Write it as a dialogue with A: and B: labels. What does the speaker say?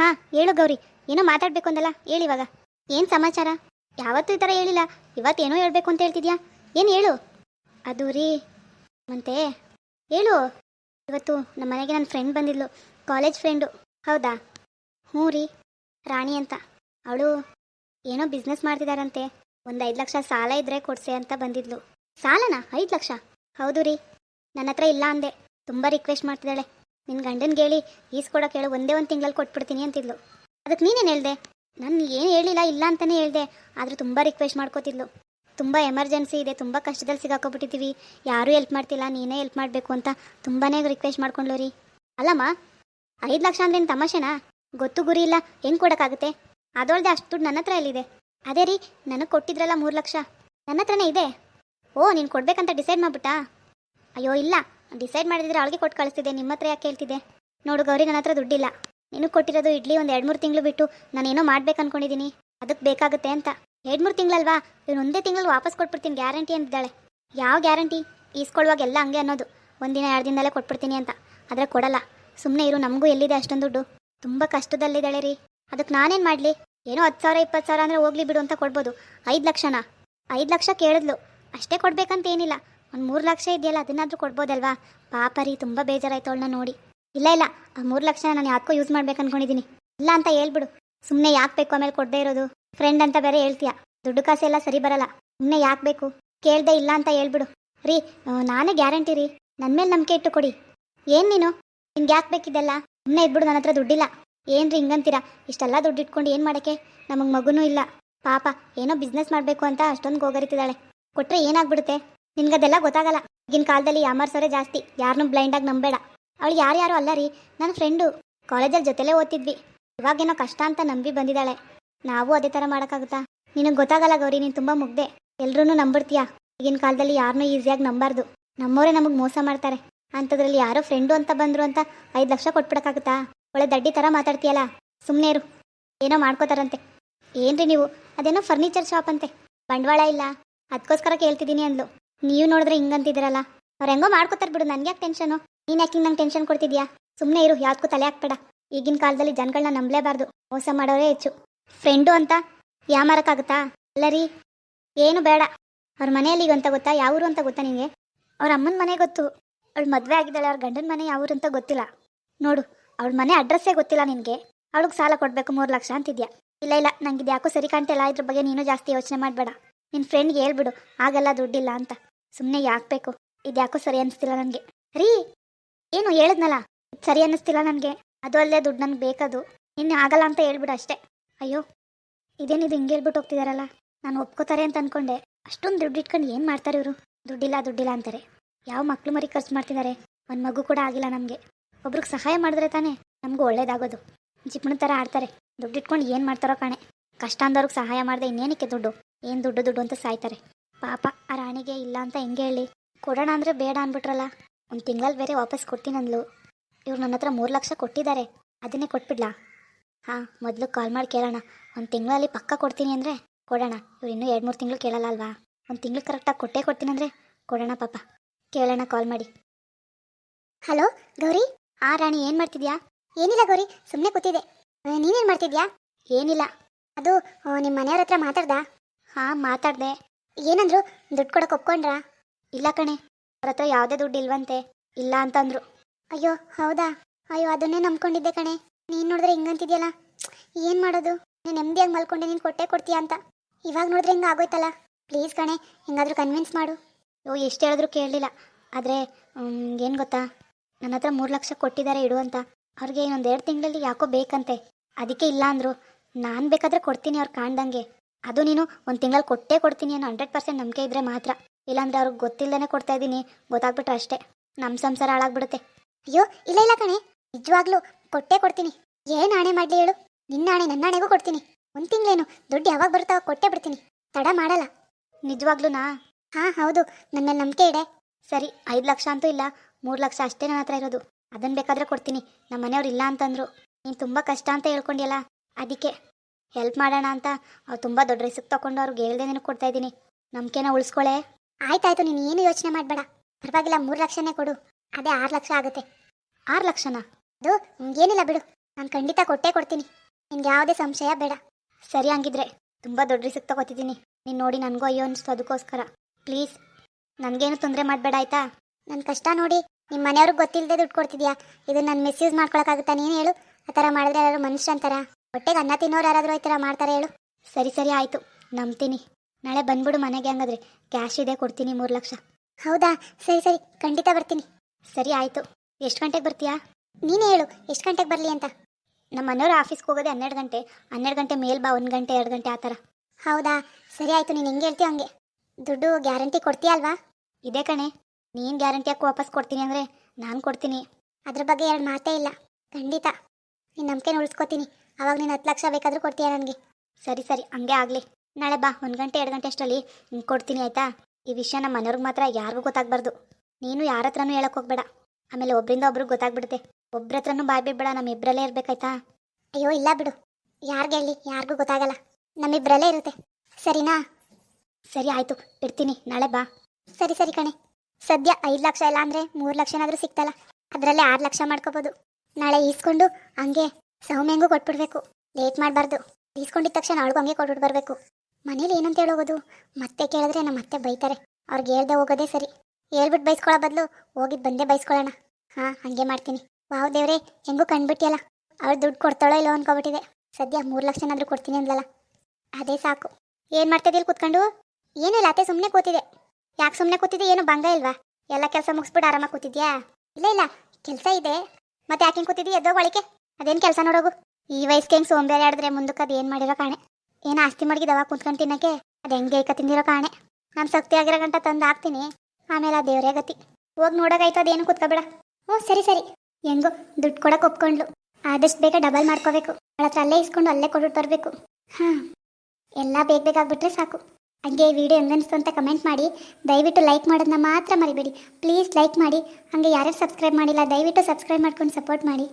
A: ಹಾಂ, ಹೇಳು ಗೌರಿ. ಏನೋ ಮಾತಾಡಬೇಕು ಅಂದಲ್ಲ, ಹೇಳಿ ಇವಾಗ. ಏನು ಸಮಾಚಾರ? ಯಾವತ್ತೂ ಈ ಥರ ಹೇಳಿಲ್ಲ. ಇವತ್ತೇನೋ ಹೇಳಬೇಕು ಅಂತ ಹೇಳ್ತಿದ್ಯಾ? ಏನು ಹೇಳು? ಅದು ರೀ, ಮತ್ತೆ ಹೇಳು. ಇವತ್ತು ನಮ್ಮ ಮನೆಗೆ ನನ್ನ ಫ್ರೆಂಡ್ ಬಂದಿದ್ಲು ಕಾಲೇಜ್ ಫ್ರೆಂಡು ಹೌದಾ? ಹ್ಞೂ ರೀ, ರಾಣಿ ಅಂತ. ಅವಳು ಏನೋ ಬಿಸ್ನೆಸ್ ಮಾಡ್ತಿದಾರಂತೆ. ಒಂದು ಐದು ಲಕ್ಷ ಸಾಲ ಇದ್ರೆ ಕೊಡ್ಸೆ ಅಂತ ಬಂದಿದ್ಲು. ಸಾಲನಾ? ಐದು ಲಕ್ಷ? ಹೌದು ರೀ. ನನ್ನ ಹತ್ರ ಇಲ್ಲ ಅಂದೆ. ತುಂಬ ರಿಕ್ವೆಸ್ಟ್ ಮಾಡ್ತಿದ್ದಾಳೆ. ನಿನ್ನ ಗಂಡನ್ಗೆ ಹೇಳಿ ಈಸ್ಕೊಡಕ್ಕೆ ಹೇಳು, ಒಂದೇ ಒಂದು ತಿಂಗಳಲ್ಲಿ ಕೊಟ್ಬಿಡ್ತೀನಿ ಅಂತಿದ್ಲು. ಅದಕ್ಕೆ ನೀನೇನು ಹೇಳ್ದೆ? ನಾನು ಏನು ಹೇಳಿಲ್ಲ, ಇಲ್ಲ ಅಂತಲೇ ಹೇಳ್ದೆ. ಆದರೂ ತುಂಬ ರಿಕ್ವೆಸ್ಟ್ ಮಾಡ್ಕೋತಿದ್ಲು. ತುಂಬ ಎಮರ್ಜೆನ್ಸಿ ಇದೆ, ತುಂಬ ಕಷ್ಟದಲ್ಲಿ ಸಿಗಾಕೋಬಿಟ್ಟಿದ್ದೀವಿ ಯಾರೂ ಹೆಲ್ಪ್ ಮಾಡ್ತಿಲ್ಲ, ನೀನೇ ಹೆಲ್ಪ್ ಮಾಡಬೇಕು ಅಂತ ತುಂಬಾನೇ ರಿಕ್ವೆಸ್ಟ್ ಮಾಡ್ಕೊಂಡ್ಲು ರೀ. ಅಲ್ಲಮ್ಮ, ಐದು ಲಕ್ಷ ಅಂದ್ರೆ ತಮಾಷೆನಾ? ಗೊತ್ತು ಗುರಿ ಇಲ್ಲ, ಹೆಂಗೆ ಕೊಡೋಕ್ಕಾಗುತ್ತೆ? ಅದೊಳ್ದೆ ಅಷ್ಟು ದುಡ್ಡು ನನ್ನ ಹತ್ರ ಎಲ್ಲಿದೆ? ಅದೇ ರೀ, ನನಗೆ ಕೊಟ್ಟಿದ್ರಲ್ಲ ಮೂರು ಲಕ್ಷ. ನನ್ನ ಹತ್ರನೇ ಇದೆ. ಓ, ನೀನು ಕೊಡ್ಬೇಕಂತ ಡಿಸೈಡ್ ಮಾಡ್ಬಿಟ್ಟಾ? ಅಯ್ಯೋ, ಇಲ್ಲ. ಡಿಸೈಡ್ ಮಾಡಿದ್ರೆ ಅವಳಿಗೆ ಕೊಟ್ಟು ಕಳಿಸ್ತಿದ್ದೆ. ನಿಮ್ಮ ಹತ್ರ ಯಾಕೆ ಹೇಳ್ತಿದ್ದೆ ನೋಡು ಗೌರಿ, ನನ್ನ ಹತ್ರ ದುಡ್ಡಿಲ್ಲ. ನಿನಗೆ ಕೊಟ್ಟಿರೋದು ಇಡ್ಲಿ ಒಂದು ಎರಡು ಮೂರು ತಿಂಗಳು ಬಿಟ್ಟು ನಾನೇನೋ ಮಾಡ್ಬೇಕು ಅನ್ಕೊಂಡಿದ್ದೀನಿ ಅದಕ್ಕೆ ಬೇಕಾಗುತ್ತೆ ಅಂತ. ಎರಡು ಮೂರು ತಿಂಗಳಲ್ವಾ? ಇವನು ಒಂದೇ ತಿಂಗಳು ವಾಪಸ್ ಕೊಟ್ಬಿಡ್ತೀನಿ. ಗ್ಯಾರಂಟಿ ಅಂತಿದ್ದಾಳೆ ಯಾವ ಗ್ಯಾರಂಟಿ? ಈಸ್ಕೊಳ್ಳುವಾಗ ಎಲ್ಲ ಹಂಗೆ ಅನ್ನೋದು. ಒಂದಿನ ಎರಡು ದಿನದಲ್ಲೇ ಕೊಟ್ಬಿಡ್ತೀನಿ ಅಂತ. ಆದರೆ ಕೊಡಲ್ಲ. ಸುಮ್ಮನೆ ಇರು, ನಮಗೂ ಎಲ್ಲಿದೆ ಅಷ್ಟೊಂದು ದುಡ್ಡು? ತುಂಬ ಕಷ್ಟದಲ್ಲಿದ್ದಾಳೆ ರೀ. ಅದಕ್ಕೆ ನಾನೇನು ಮಾಡಲಿ? ಏನೋ ಹತ್ತು ಸಾವಿರ, ಇಪ್ಪತ್ತು ಸಾವಿರ ಅಂದರೆ ಹೋಗ್ಲಿ ಬಿಡು ಅಂತ ಕೊಡ್ಬೋದು. ಐದು ಲಕ್ಷನಾ? ಐದು ಲಕ್ಷ ಕೇಳಿದ್ಲು. ಅಷ್ಟೇ ಕೊಡ್ಬೇಕಂತ ಏನಿಲ್ಲ. ಒಂದು ಮೂರು ಲಕ್ಷ ಇದೆಯಲ್ಲ ಅದನ್ನಾದರೂ ಕೊಡ್ಬೋದಲ್ವಾ? ಪಾಪ ರೀ ತುಂಬ ಬೇಜಾರಾಯ್ತು ಅವಳನ್ನ ನೋಡಿ. ಇಲ್ಲ ಇಲ್ಲ, ಆ ಮೂರು ಲಕ್ಷ ನಾನು ಯಾಕೋ ಯೂಸ್ ಮಾಡ್ಬೇಕು ಅನ್ಕೊಂಡಿದ್ದೀನಿ ಇಲ್ಲ ಅಂತ ಹೇಳ್ಬಿಡು. ಸುಮ್ಮನೆ ಯಾಕೆ ಬೇಕು ಆಮೇಲೆ ಕೊಡದೇ ಇರೋದು? ಫ್ರೆಂಡ್ ಅಂತ ಬೇರೆ ಹೇಳ್ತೀಯ? ದುಡ್ಡು ಕಾಸು ಎಲ್ಲ ಸರಿ ಬರಲ್ಲ. ಸುಮ್ಮನೆ ಯಾಕೆ ಬೇಕು? ಕೇಳ್ದೆ ಇಲ್ಲ ಅಂತ ಹೇಳ್ಬಿಡು. ರೀ ನಾನೇ ಗ್ಯಾರಂಟಿ ರೀ. ನನ್ನ ಮೇಲೆ ನಂಬಿಕೆ ಇಟ್ಟು ಕೊಡಿ. ಏನು ನೀನು? ನಿನ್ಗೆ ಯಾಕೆ ಬೇಕಿದ್ದೆಲ್ಲ ಸುಮ್ಮನೆ ಇದ್ಬಿಡು ನನ್ನ ಹತ್ರ ದುಡ್ಡಿಲ್ಲ. ಏನ್ರಿ ಹಿಂಗಂತೀರ? ಇಷ್ಟೆಲ್ಲ ದುಡ್ಡು ಇಟ್ಕೊಂಡು ಏನು ಮಾಡೋಕ್ಕೆ? ನಮಗೆ ಮಗುನೂ ಇಲ್ಲ. ಪಾಪ, ಏನೋ ಬಿಸ್ನೆಸ್ ಮಾಡಬೇಕು ಅಂತ ಅಷ್ಟೊಂದು ಗೋಗರಿತಿದ್ದಾಳೆ. ಕೊಟ್ಟರೆ ಏನಾಗ್ಬಿಡುತ್ತೆ? ನಿನ್ಗದೆಲ್ಲ ಗೊತ್ತಾಗಲ್ಲ. ಈಗಿನ ಕಾಲದಲ್ಲಿ ಯಾಮಾರ್ಸೋರೆ ಜಾಸ್ತಿ. ಯಾರನ್ನೂ ಬ್ಲೈಂಡಾಗಿ ನಂಬೇಡ ಅವಳು ಯಾರ್ಯಾರು ಅಲ್ಲ ರೀ? ನನ್ನ ಫ್ರೆಂಡು. ಕಾಲೇಜಲ್ಲಿ ಜೊತೆಲೇ ಓದ್ತಿದ್ವಿ. ಇವಾಗೇನೋ ಕಷ್ಟ ಅಂತ ನಂಬಿ ಬಂದಿದ್ದಾಳೆ. ನಾವು ಅದೇ ಥರ ಮಾಡೋಕ್ಕಾಗುತ್ತಾ? ನಿನಗೆ ಗೊತ್ತಾಗಲ್ಲ ಗೌರಿ, ನೀನು ತುಂಬ ಮುಗ್ದೆ. ಎಲ್ಲರೂ ನಂಬಿಡ್ತೀಯಾ ಈಗಿನ ಕಾಲದಲ್ಲಿ ಯಾರನ್ನೂ ಈಸಿಯಾಗಿ ನಂಬಾರ್ದು. ನಮ್ಮವರೇ ನಮಗೆ ಮೋಸ ಮಾಡ್ತಾರೆ. ಅಂಥದ್ರಲ್ಲಿ ಯಾರೋ ಫ್ರೆಂಡು ಅಂತ ಬಂದರು ಅಂತ ಐದು ಲಕ್ಷ ಕೊಟ್ಬಿಡಕ್ಕಾಗುತ್ತಾ? ಒಳ್ಳೆ ದಡ್ಡಿ ಥರ ಮಾತಾಡ್ತೀಯಲ್ಲ? ಸುಮ್ಮನೆ ಇರು. ಏನೋ ಮಾಡ್ಕೋತಾರಂತೆ. ಏನ್ರಿ ನೀವು? ಅದೇನೋ ಫರ್ನಿಚರ್ ಶಾಪ್ ಅಂತೆ. ಬಂಡವಾಳ ಇಲ್ಲ. ಅದಕ್ಕೋಸ್ಕರ ಕೇಳ್ತಿದ್ದೀನಿ ಅಂದ್ಲು. ನೀವು ನೋಡಿದ್ರೆ ಹಿಂಗಂತಿದ್ದೀರಲ್ಲ? ಅವ್ರು ಹೆಂಗೋ ಮಾಡ್ಕೋತಾರೆ ಬಿಡು ನನ್ಗೆ ಯಾಕೆ ಟೆನ್ಷನು ನೀನು ಯಾಕೆ ನಂಗೆ ಟೆನ್ಷನ್ ಕೊಡ್ತಿದ್ಯಾ? ಸುಮ್ಮನೆ ಇರು ಯಾವ್ದಕ್ಕೂ ತಲೆ ಹಾಕ್ಬೇಡ. ಈಗಿನ ಕಾಲದಲ್ಲಿ ಜನಗಳನ್ನ ನಂಬಲೇಬಾರ್ದು. ಮೋಸ ಮಾಡೋರೇ ಹೆಚ್ಚು. ಫ್ರೆಂಡು ಅಂತ ಯಾಮಾರಕ್ಕಾಗುತ್ತಾ? ಅಲ್ಲ ರೀ, ಏನು ಬೇಡ. ಅವ್ರ ಮನೆಯಲ್ಲಿ ಈಗ ಅಂತ ಗೊತ್ತಾ? ಯಾವೂರು ಅಂತ ಗೊತ್ತಾ ನಿನಗೆ ಅವ್ರ ಅಮ್ಮನ ಮನೆ ಗೊತ್ತು. ಅವಳು ಮದುವೆ ಆಗಿದ್ದಾಳೆ, ಅವ್ರ ಗಂಡನ ಮನೆ ಯಾವೂರು ಅಂತ ಗೊತ್ತಿಲ್ಲ. ನೋಡು, ಅವಳ ಮನೆ ಅಡ್ರೆಸ್ಸೇ ಗೊತ್ತಿಲ್ಲ ನಿನಗೆ. ಅವಳಿಗೆ ಸಾಲ ಕೊಡಬೇಕು, ಮೂರು ಲಕ್ಷ ಅಂತಿದ್ಯಾ? ಇಲ್ಲ ಇಲ್ಲ ನಂಗೆ ಇದು ಯಾಕೋ ಸರಿ ಕಾಣ್ತಿಲ್ಲ ಇದ್ರ ಬಗ್ಗೆ ನೀನು ಜಾಸ್ತಿ ಯೋಚನೆ ಮಾಡಬೇಡ. ನಿನ್ನ ಫ್ರೆಂಡ್ಗೆ ಹೇಳ್ಬಿಡು ಆಗಲ್ಲ ದುಡ್ಡಿಲ್ಲ ಅಂತ. ಸುಮ್ಮನೆ ಯಾಕೆ ಬೇಕು ಇದ್ಯಾಕೋ ಸರಿ ಅನಿಸ್ತಿಲ್ಲ ನನಗೆ. ರೀ, ಏನು ಹೇಳಿದ್ನಲ್ಲ? ಸರಿ ಅನ್ನಿಸ್ತಿಲ್ಲ ನನಗೆ. ಅದು ಅಲ್ಲೇ ದುಡ್ಡು ನನಗೆ ಬೇಕದು. ಇನ್ನು ಆಗಲ್ಲ ಅಂತ ಹೇಳ್ಬಿಡು ಅಷ್ಟೇ. ಅಯ್ಯೋ ಇದೇನಿದು ಹಿಂಗೆ ಹೇಳ್ಬಿಟ್ಟು ಹೋಗ್ತಿದಾರಲ್ಲ? ನಾನು ಒಪ್ಕೋತಾರೆ ಅಂತ ಅನ್ಕೊಂಡೆ. ಅಷ್ಟೊಂದು ದುಡ್ಡು ಇಟ್ಕೊಂಡು ಏನು ಮಾಡ್ತಾರೆ ಇವರು? ದುಡ್ಡಿಲ್ಲ ದುಡ್ಡಿಲ್ಲ ಅಂತಾರೆ. ಯಾವ ಮಕ್ಳು ಮರಿ ಖರ್ಚು ಮಾಡ್ತಿದ್ದಾರೆ ಒಂದು ಮಗು ಕೂಡ ಆಗಿಲ್ಲ ನಮಗೆ. ಒಬ್ರಿಗೆ ಸಹಾಯ ಮಾಡಿದ್ರೆ ತಾನೇ ನಮಗೂ ಒಳ್ಳೇದಾಗೋದು. ಜಿಪ್ಣ ಥರ ಆಡ್ತಾರೆ. ದುಡ್ಡು ಇಟ್ಕೊಂಡು ಏನು ಮಾಡ್ತಾರೋ ಕಾಣೆ. ಕಷ್ಟ ಅಂದವ್ರಿಗೆ ಸಹಾಯ ಮಾಡಿದೆ ಇನ್ನೇನಕ್ಕೆ ದುಡ್ಡು? ಏನು ದುಡ್ಡು ದುಡ್ಡು ಅಂತ ಸಾಯ್ತಾರೆ. ಪಾಪ, ಆ ರಾಣಿಗೆ ಇಲ್ಲ ಅಂತ ಹೆಂಗೆ ಹೇಳಿ? ಕೊಡೋಣ ಅಂದರೆ ಬೇಡ ಅಂದ್ಬಿಟ್ರಲ್ಲ. ಒಂದು ತಿಂಗಳಲ್ಲಿ ಬೇರೆ ವಾಪಸ್ ಕೊಡ್ತೀನಿ ಅಂದ್ಲು. ಇವ್ರು ನನ್ನ ಹತ್ರ ಮೂರು ಲಕ್ಷ ಕೊಟ್ಟಿದ್ದಾರೆ. ಅದನ್ನೇ ಕೊಟ್ಬಿಡ್ಲಾ? ಹಾಂ, ಮೊದಲು ಕಾಲ್ ಮಾಡಿ ಕೇಳೋಣ. ಒಂದು ತಿಂಗಳಲ್ಲಿ ಪಕ್ಕ ಕೊಡ್ತೀನಿ ಅಂದರೆ ಕೊಡೋಣ. ಇವ್ರು ಇನ್ನೂ ಎರಡು ಮೂರು ತಿಂಗಳು ಕೇಳಲ್ಲ ಅಲ್ವಾ? ಒಂದು ತಿಂಗಳು ಕರೆಕ್ಟಾಗಿ ಕೊಟ್ಟೇ ಕೊಡ್ತೀನಿ ಅಂದರೆ ಕೊಡೋಣ ಪಾಪ. ಕೇಳೋಣ, ಕಾಲ್ ಮಾಡಿ. ಹಲೋ, ಗೌರಿ? ಆ ರಾಣಿ ಏನು ಮಾಡ್ತಿದ್ಯಾ? ಏನಿಲ್ಲ ಗೌರಿ ಸುಮ್ಮನೆ ಕೂತಿದೆ ನೀನೇನು ಮಾಡ್ತಿದ್ಯಾ? ಏನಿಲ್ಲ. ಅದು ನಿಮ್ಮ ಮನೆಯವ್ರ ಹತ್ರ ಮಾತಾಡ್ದಾ? ಹಾಂ, ಮಾತಾಡ್ದೆ. ಏನಂದ್ರು, ದುಡ್ಡು ಕೊಡಕ್ಕೆ ಒಪ್ಕೊಂಡ್ರಾ? ಇಲ್ಲ ಕಣೆ, ಅವ್ರ ಹತ್ರ ಯಾವುದೇ ದುಡ್ಡು ಇಲ್ವಂತೆ, ಇಲ್ಲ ಅಂತಂದ್ರು. ಅಯ್ಯೋ, ಹೌದಾ? ಅಯ್ಯೋ, ಅದನ್ನೇ ನಂಬ್ಕೊಂಡಿದ್ದೆ ಕಣೆ. ನೀನು ನೋಡಿದ್ರೆ ಹಿಂಗಂತಿದ್ಯಲ್ಲ? ಏನು ಮಾಡೋದು? ನೀನು ನೆಮ್ಮದಿಯಾಗಿ ಮಲ್ಕೊಂಡೆ ನೀನು ಕೊಟ್ಟೆ ಕೊಡ್ತೀಯ ಅಂತ. ಇವಾಗ ನೋಡಿದ್ರೆ ಹಿಂಗೆ ಆಗೋಯ್ತಲ್ಲ? ಪ್ಲೀಸ್ ಕಣೆ, ಹಿಂಗಾದ್ರೂ ಕನ್ವಿನ್ಸ್ ಮಾಡು. ಓ ಎಷ್ಟು ಹೇಳಿದ್ರು ಕೇಳಲಿಲ್ಲ. ಆದರೆ ಏನು ಗೊತ್ತಾ? ನನ್ನ ಹತ್ರ ಮೂರು ಲಕ್ಷ ಕೊಟ್ಟಿದ್ದಾರೆ ಇಡು ಅಂತ. ಅವ್ರಿಗೆ ಇನ್ನೊಂದು ಎರಡು ತಿಂಗಳಲ್ಲಿ ಯಾಕೋ ಬೇಕಂತೆ. ಅದಕ್ಕೆ ಇಲ್ಲ ಅಂದರು. ನಾನು ಬೇಕಾದರೆ ಕೊಡ್ತೀನಿ ಅವ್ರು ಕಾಣ್ದಂಗೆ. ಅದು ನೀನು ಒಂದು ತಿಂಗಳಲ್ಲಿ ಕೊಟ್ಟೇ ಕೊಡ್ತೀನಿ ಅನ್ನೋ ಹಂಡ್ರೆಡ್ ಪರ್ಸೆಂಟ್ ನಂಬಿಕೆ ಇದ್ರೆ ಮಾತ್ರ. ಇಲ್ಲಾಂದ್ರೆ ಅವ್ರಿಗೆ ಗೊತ್ತಿಲ್ಲದೇ ಕೊಡ್ತಾ ಇದ್ದೀನಿ. ಗೊತ್ತಾಗ್ಬಿಟ್ರೆ ಅಷ್ಟೇ. ನಮ್ಮ ಸಂಸಾರ ಹಾಳಾಗ್ಬಿಡುತ್ತೆ. ಅಯ್ಯೋ ಇಲ್ಲ ಇಲ್ಲ ಕಣೆ. ನಿಜವಾಗ್ಲೂ ಕೊಟ್ಟೇ ಕೊಡ್ತೀನಿ. ಏನು ಆಣೆ ಮಾಡಲಿ ಹೇಳು. ನಿನ್ನ ಆಣೆ ನನ್ನ ಆಣೆಗೂ ಕೊಡ್ತೀನಿ. ಒಂದು ತಿಂಗಳೇನು ದುಡ್ಡು ಯಾವಾಗ ಬರುತ್ತಾವ ಕೊಟ್ಟೇ ಬಿಡ್ತೀನಿ. ತಡ ಮಾಡಲ್ಲ. ನಿಜವಾಗ್ಲೂನಾ? ಹಾಂ ಹೌದು. ನನ್ನ ಮೇಲೆ ನಂಬಿಕೆ ಇಡೆ ಸರಿ ಐದು ಲಕ್ಷ ಅಂತೂ ಇಲ್ಲ. ಮೂರು ಲಕ್ಷ ಅಷ್ಟೇ ನನ್ನ ಹತ್ರ ಇರೋದು. ಅದನ್ನು ಬೇಕಾದರೆ ಕೊಡ್ತೀನಿ. ನಮ್ಮ ಮನೆಯವ್ರು ಇಲ್ಲ ಅಂತಂದ್ರು. ನೀನು ತುಂಬ ಕಷ್ಟ ಅಂತ ಹೇಳ್ಕೊಂಡಿಯಲ್ಲ. ಅದಕ್ಕೆ ಹೆಲ್ಪ್ ಮಾಡೋಣ ಅಂತ. ಅವ್ರು ತುಂಬ ದೊಡ್ಡ ರಿಸ್ಕ್ ತಗೊಂಡು ಅವ್ರಿಗೆ ಹೇಳ್ದೆ ನಿನಗೆ ಕೊಡ್ತಾ ಇದ್ದೀನಿ. ನಂಬಿಕೆನ ಉಳಿಸ್ಕೊಳೆ. ಆಯ್ತಾಯ್ತು, ನೀನು ಏನು ಯೋಚನೆ ಮಾಡಬೇಡ. ಪರವಾಗಿಲ್ಲ, ಮೂರು ಲಕ್ಷನೇ ಕೊಡು. ಅದೇ ಆರು ಲಕ್ಷ ಆಗುತ್ತೆ. ಆರು ಲಕ್ಷನಾ? ಅದು ಏನಿಲ್ಲ ಬಿಡು. ನಾನು ಖಂಡಿತ ಕೊಟ್ಟೇ ಕೊಡ್ತೀನಿ. ನಿನ್ಗೆ ಯಾವುದೇ ಸಂಶಯ ಬೇಡ. ಸರಿ ಹಂಗಿದ್ರೆ. ತುಂಬ ದೊಡ್ಡ ರಿಸ್ಕ್ ತಗೋತಿದ್ದೀನಿ. ನೀನು ನೋಡಿ ನನಗೂ ಅಯ್ಯೋ ಅನಿಸ್ತು ಅದಕ್ಕೋಸ್ಕರ ಪ್ಲೀಸ್. ನನಗೇನು ತೊಂದರೆ ಮಾಡಬೇಡ, ಆಯ್ತಾ? ನನ್ನ ಕಷ್ಟ ನೋಡಿ ನಿಮ್ಮ ಮನೆಯವ್ರಿಗೆ ಗೊತ್ತಿಲ್ಲದೆ ದುಡ್ಡು ಕೊಡ್ತಿದ್ಯಾ? ಇದನ್ನು ನಾನು ಮಿಸ್ಯೂಸ್ ಮಾಡ್ಕೊಳಕ್ಕಾಗುತ್ತಾ? ನೀನು ಹೇಳು. ಆ ಥರ ಮಾಡಿದ್ರೆ ಯಾರು ಮನುಷ್ಯ ಅಂತಾರ ಹೊಟ್ಟೆಗೆ ಅನ್ನ ತಿನ್ನೋರು ಯಾರಾದರೂ ಈ ಥರ ಮಾಡ್ತಾರೆ ಹೇಳು. ಸರಿ ಸರಿ, ಆಯಿತು. ನಂಬ್ತೀನಿ. ನಾಳೆ ಬಂದ್ಬಿಡು ಮನೆಗೆ ಹಂಗಾದ್ರೆ. ಕ್ಯಾಶ್ ಇದೆ, ಕೊಡ್ತೀನಿ ಮೂರು ಲಕ್ಷ. ಹೌದಾ? ಸರಿ ಸರಿ. ಖಂಡಿತ ಬರ್ತೀನಿ. ಸರಿ, ಆಯಿತು. ಎಷ್ಟು ಗಂಟೆಗೆ ಬರ್ತೀಯಾ? ನೀನೇ ಹೇಳು. ಎಷ್ಟು ಗಂಟೆಗೆ ಬರಲಿ ಅಂತ. ನಮ್ಮ ಮನೆಯವ್ರ ಆಫೀಸ್ಗೆ ಹೋಗೋದೇ ಹನ್ನೆರಡು ಗಂಟೆ. ಹನ್ನೆರಡು ಗಂಟೆ ಮೇಲ್ ಬಾ, ಒಂದು ಗಂಟೆ, ಎರಡು ಗಂಟೆ ಆ ಥರ. ಹೌದಾ? ಸರಿ, ಆಯಿತು. ನೀನು ಹೆಂಗೆ ಹೇಳ್ತೀಯ ಹಂಗೆ. ದುಡ್ಡು ಗ್ಯಾರಂಟಿ ಕೊಡ್ತೀಯ ಅಲ್ವಾ? ಇದೇ ಕಣೆ. ನೀನು ಗ್ಯಾರಂಟಿಯಾಗಿ ವಾಪಸ್ ಕೊಡ್ತೀನಿ ಅಂದರೆ ನಾನು ಕೊಡ್ತೀನಿ. ಅದ್ರ ಬಗ್ಗೆ ಎರಡು ಮಾತೇ ಇಲ್ಲ. ಖಂಡಿತ. ನೀನು ನಂಬಿಕೆ ಉಳಿಸ್ಕೊತೀನಿ. ಅವಾಗ ನೀನು ಹತ್ತು ಲಕ್ಷ ಬೇಕಾದರೂ ಕೊಡ್ತೀಯ ನನಗೆ? ಸರಿ ಸರಿ, ಹಂಗೆ ಆಗಲಿ. ನಾಳೆ ಬಾ, ಒಂದು ಗಂಟೆ, ಎರಡು ಗಂಟೆ ಅಷ್ಟರಲ್ಲಿ ಕೊಡ್ತೀನಿ, ಆಯಿತಾ? ಈ ವಿಷಯ ನಮ್ಮ ಮನೆಯವ್ರಿಗೆ ಮಾತ್ರ ಯಾರಿಗೂ ಗೊತ್ತಾಗಬಾರ್ದು. ನೀನು ಯಾರ ಹತ್ರನೂ ಹೇಳಕ್ಕೆ ಹೋಗ್ಬೇಡ. ಆಮೇಲೆ ಒಬ್ಬರಿಂದ ಒಬ್ರಿಗೆ ಗೊತ್ತಾಗ್ಬಿಡುತ್ತೆ. ಒಬ್ರ ಹತ್ರನೂ ಬಾಯ್ ಬಿಡ್ಬೇಡ ನಮ್ಮಿಬ್ಬರಲ್ಲೇ ಇರಬೇಕಾಯ್ತಾ? ಅಯ್ಯೋ, ಇಲ್ಲ ಬಿಡು. ಯಾರಿಗೆ ಹೇಳಿ, ಯಾರಿಗೂ ಗೊತ್ತಾಗಲ್ಲ. ನಮ್ಮಿಬ್ಬರಲ್ಲೇ ಇರುತ್ತೆ. ಸರಿನಾ? ಸರಿ, ಆಯಿತು. ಇಡ್ತೀನಿ ನಾಳೆ ಬಾ. ಸರಿ ಸರಿ ಕಣೆ. ಸದ್ಯ ಐದು ಲಕ್ಷ ಇಲ್ಲ ಅಂದರೆ ಮೂರು ಲಕ್ಷನಾದರೂ ಸಿಗ್ತಲ್ಲ ಅದರಲ್ಲೇ ಆರು ಲಕ್ಷ ಮಾಡ್ಕೋಬೋದು. ನಾಳೆ ಈಸ್ಕೊಂಡು ಹಂಗೆ ಸೌಮ್ಯಂಗೂ ಕೊಟ್ಬಿಡ್ಬೇಕು. ಲೇಟ್ ಮಾಡಬಾರ್ದು. ಈಸ್ಕೊಂಡಿದ ತಕ್ಷಣ ಅವಳಿಗೂ ಹಂಗೆ ಕೊಟ್ಬಿಟ್ಟು ಬರಬೇಕು. ಮನೇಲಿ ಏನಂತ ಹೇಳೋಗೋದು ಮತ್ತೆ ಕೇಳಿದ್ರೆ ನಮ್ಮ ಮತ್ತೆ ಬೈತಾರೆ. ಅವ್ರಿಗೆ ಹೇಳ್ದೆ ಹೋಗೋದೇ ಸರಿ. ಹೇಳ್ಬಿಟ್ಟು ಬೈಸ್ಕೊಳ್ಳೋ ಬದಲು. ಹೋಗಿದ್ದು ಬಂದೇ ಬೈಸ್ಕೊಳ್ಳೋಣ ಹಾಂ, ಹಾಗೆ ಮಾಡ್ತೀನಿ. ವಾವ್ ದೇವ್ರೆ, ಹೆಂಗೂ ಕಂಡುಬಿಟ್ಟಿಯಲ್ಲ. ಅವ್ರು ದುಡ್ಡು ಕೊಡ್ತಾಳೋ ಇಲ್ಲೋ ಅನ್ಕೊಬಿಟ್ಟಿದೆ. ಸದ್ಯ ಮೂರು ಲಕ್ಷನಾದರೂ ಕೊಡ್ತೀನಿ ಅಂದ್ಲಲ್ಲ. ಅದೇ ಸಾಕು. ಏನು ಮಾಡ್ತಿದ್ದಿಲ್ಲ ಕೂತ್ಕೊಂಡು? ಏನಿಲ್ಲ ಅತ್ತೆ ಸುಮ್ಮನೆ ಕೂತಿದೆ. ಯಾಕೆ ಸುಮ್ಮನೆ ಕೂತಿದ್ದೆ ಏನು ಭಂಗ ಇಲ್ವಾ? ಎಲ್ಲ ಕೆಲಸ ಮುಗಿಸ್ಬಿಟ್ಟು ಆರಾಮಾಗಿ ಕೂತಿದ್ಯಾ? ಇಲ್ಲ ಇಲ್ಲ, ಕೆಲಸ ಇದೆ. ಮತ್ತೆ ಯಾಕೆ ಕೂತಿದ್ದೀಯ ಎದ್ದೋಗ ಒಳಿಕೆ ಅದೇನು ಕೆಲಸ ನೋಡೋಗು ಈ ವಯಸ್ಸಿಗೆ ಹೆಂಗೆ ಸೋಂಬೇರಿ ಆಡಿದ್ರೆ ಮುಂದಕ್ಕೆ ಅದು ಏನು ಮಾಡಿರೋ ಕಾಣೆ. ಏನು ಆಸ್ತಿ ಮಡಗಿದವ ಕುಂತ್ಕೊಂಡು ತಿನ್ನಕ್ಕೆ, ಅದು ಹೆಂಗೆ ಐಕ ತಿಂದಿರೋ ಕಾಣೆ. ನಾನು ಸಕ್ತಿ ಆಗಿರೋ ಗಂಟ ತಂದು ಹಾಕ್ತೀನಿ, ಆಮೇಲೆ ಆ ದೇವರೇ ಗತಿ. ಹೋಗಿ ನೋಡೋಕಾಯ್ತು ಅದೇನು ಕುತ್ಕೋಬೇಡ. ಹ್ಞೂ ಸರಿ ಸರಿ. ಹೆಂಗೋ, ದುಡ್ಡು ಕೊಡಕ್ಕೆ ಒಪ್ಕೊಂಡ್ಲು. ಆದಷ್ಟು ಬೇಗ ಡಬಲ್ ಮಾಡ್ಕೋಬೇಕು. ಅವಳ ಹತ್ರ ಅಲ್ಲೇ ಇಸ್ಕೊಂಡು ಅಲ್ಲೇ ಕೊಟ್ಬಿಟ್ಟು ಬರಬೇಕು. ಹಾಂ. ಎಲ್ಲ ಬೇಗ ಬೇಗ ಆಗ್ಬಿಟ್ರೆ ಸಾಕು. ಹಂಗೆ ಈ ವಿಡಿಯೋ ಹೆಂಗನಿಸ್ತು ಅಂತ ಕಮೆಂಟ್ ಮಾಡಿ. ದಯವಿಟ್ಟು ಲೈಕ್ ಮಾಡೋದನ್ನ ಮಾತ್ರ ಮರಿಬೇಡಿ. ಪ್ಲೀಸ್ ಲೈಕ್ ಮಾಡಿ. ಹಂಗೆ ಯಾರ್ಯಾರು ಸಬ್ಸ್ಕ್ರೈಬ್ ಮಾಡಿಲ್ಲ, ದಯವಿಟ್ಟು ಸಬ್ಸ್ಕ್ರೈಬ್ ಮಾಡ್ಕೊಂಡು ಸಪೋರ್ಟ್ ಮಾಡಿ.